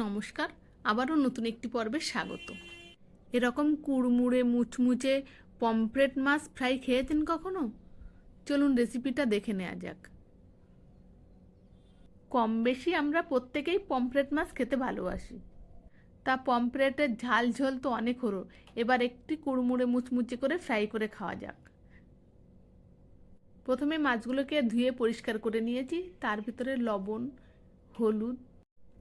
নমস্কার, আবারও নতুন একটি পর্বে স্বাগত। এরকম কুড়মুড়ে, মুচমুচে পমফ্রেট মাছ ফ্রাই খেয়েছেন কখনো? চলুন রেসিপিটা দেখে নেওয়া যাক। কম বেশি আমরা প্রত্যেকেই পমফ্রেট মাছ খেতে ভালোবাসি। তা পমফ্রেটের ঝাল ঝোল তো অনেক হলো, এবার একটি কুড়মুড়ে, মুচমুচে করে ফ্রাই করে খাওয়া যাক। প্রথমে মাছগুলোকে ধুয়ে পরিষ্কার করে নিয়েছি, তার ভিতরে লবণ, হলুদ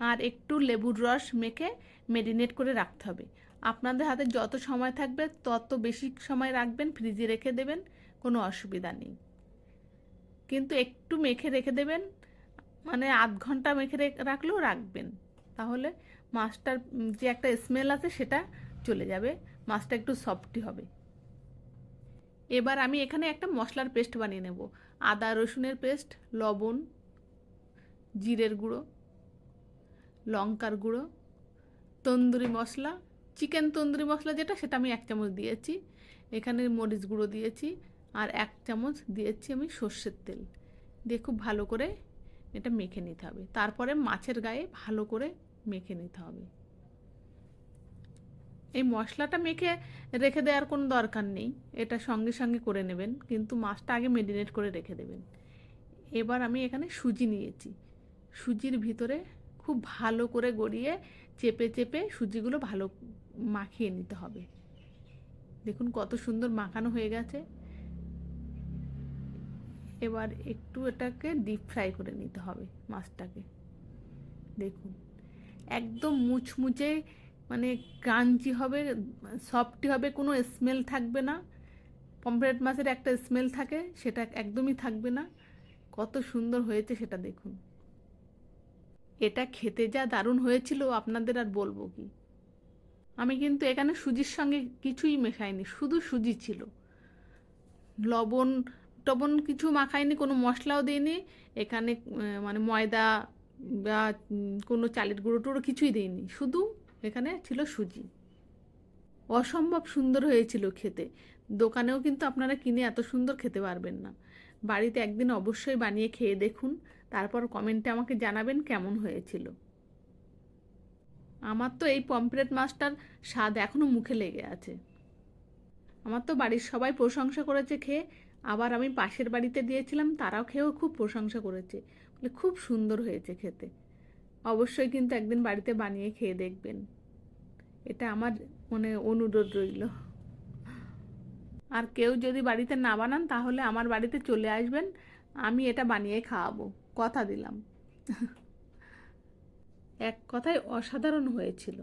আর একটু লেবুর রস মেখে মেরিনেট করে রাখতে হবে। আপনাদের হাতে যত সময় থাকবে, তত বেশি সময় রাখবেন ফ্রিজে রেখে দেবেন, কোনো অসুবিধা নেই। কিন্তু একটু মেখে রেখে দেবেন মানে আধ ঘণ্টা মেখে রাখলেও রাখবেন। তাহলে মাছটার যে একটা স্মেল আছে সেটা চলে যাবে, মাছটা একটু সফটি হবে। এবার আমি এখানে একটা মশলার পেস্ট বানিয়ে নেব। আদা রসুনের পেস্ট, লবণ, জিরের গুঁড়ো লঙ্কার গুঁড়ো, তন্দুরি মশলা, চিকেন তন্দুরি মশলা যেটা, সেটা আমি এক চামচ দিয়েছি। এখানে মরিচ গুঁড়ো দিয়েছি আর এক চামচ দিয়েছি আমি সর্ষের তেল। দিয়ে খুব ভালো করে এটা মেখে নিতে হবে। তারপরে মাছের গায়ে ভালো করে মেখে নিতে হবে। এই মশলাটা মেখে রেখে দেওয়ার কোনো দরকার নেই। এটা সঙ্গে সঙ্গে করে নেবেন, কিন্তু মাছটা আগে মেরিনেট করে রেখে দেবেন। এবার আমি এখানে সুজি নিয়েছি। সুজির ভিতরে খুব ভালো করে গড়িয়ে চেপে চেপে সুজিগুলো ভালো মাখিয়ে নিতে হবে। দেখুন কত সুন্দর মাখানো হয়ে গেছে। এবার একটু এটাকে ডিপ ফ্রাই করে নিতে হবে মাছটাকে। দেখুন, একদম মুচমুচে মানে ক্রাঞ্চি হবে সফটি হবে, কোনো স্মেল থাকবে না। পমফ্রেট মাছের একটা স্মেল থাকে, সেটা একদমই থাকবে না। কত সুন্দর হয়েছে সেটা দেখুন। এটা খেতে যা দারুণ হয়েছিল আপনাদের আর বলব কি? আমি কিন্তু এখানে সুজির সঙ্গে কিছুই মেশাইনি, শুধু সুজি ছিল। লবণ, টবণ কিছু মাখাইনি, কোনো মশলাও দিইনি। এখানে মানে ময়দা বা কোনো চালের গুঁড়ো টুড়ো কিছুই দিইনি, শুধু এখানে ছিল সুজি। অসম্ভব সুন্দর হয়েছিল খেতে। দোকানেও কিন্তু আপনারা কিনে এত সুন্দর খেতে পারবেন না। বাড়িতে একদিন অবশ্যই বানিয়ে খেয়ে দেখুন। তারপর কমেন্টে আমাকে জানাবেন কেমন হয়েছিল। আমার তো এই পমফ্রেট মাছটার স্বাদ এখনও মুখে লেগে আছে। আমার তো বাড়ির সবাই প্রশংসা করেছে খেয়ে, আবার আমি পাশের বাড়িতে দিয়েছিলাম, তারাও খেয়েও খুব প্রশংসা করেছে। বলে খুব সুন্দর হয়েছে খেতে। অবশ্যই কিন্তু একদিন বাড়িতে বানিয়ে খেয়ে দেখবেন। এটা আমার মানে অনুরোধ রইল। আর কেউ যদি বাড়িতে না বানান, তাহলে আমার বাড়িতে চলে আসবেন, আমি এটা বানিয়ে খাওয়াবো। কথা দিলাম। এক কথায় অসাধারণ হয়েছিল।